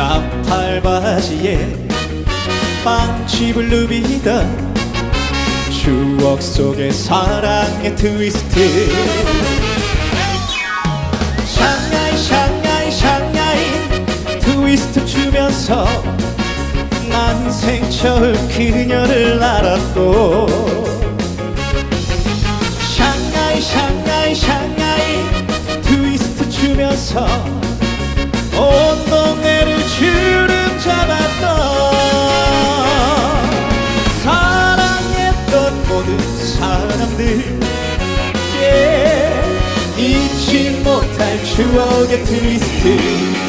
나팔 바지에 빵집을 누비던 추억 속의 사랑의 트위스트. 샹하이 샹하이 샹하이 트위스트 추면서 난 생 처음 그녀를 알았고. 샹하이 샹하이 샹하이 트위스트 추면서 모든 사람들 yeah. 잊지 못할 추억의 트위스트